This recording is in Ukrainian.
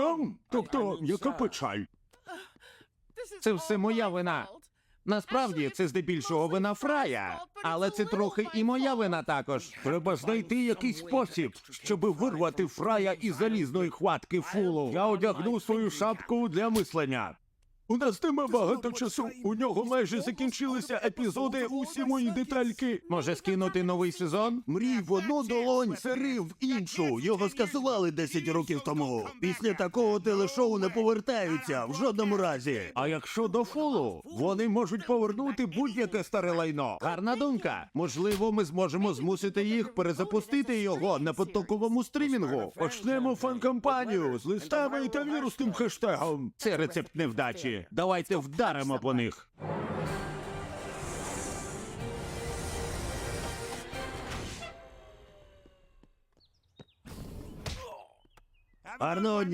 Ням. Тобто, яка печаль. Це все моя вина. Насправді це здебільшого вина фрая, але це трохи і моя вина також. Треба знайти якийсь спосіб, щоб вирвати фрая із залізної хватки фулу. Я одягну свою шапку для мислення. У нас нема багато часу. У нього майже закінчилися епізоди. Усі мої детальки. Може скинути новий сезон? Мрій в одну долонь, сирив в іншу. Його скасували 10 років тому. Після такого телешоу не повертаються в жодному разі. А якщо до фулу, вони можуть повернути будь-яке старе лайно. Гарна думка. Можливо, ми зможемо змусити їх перезапустити його на потоковому стрімінгу. Почнемо фан-кампанію з листами та вірусним хештегом. Це рецепт невдачі. Давайте вдаримо по них. Гарного.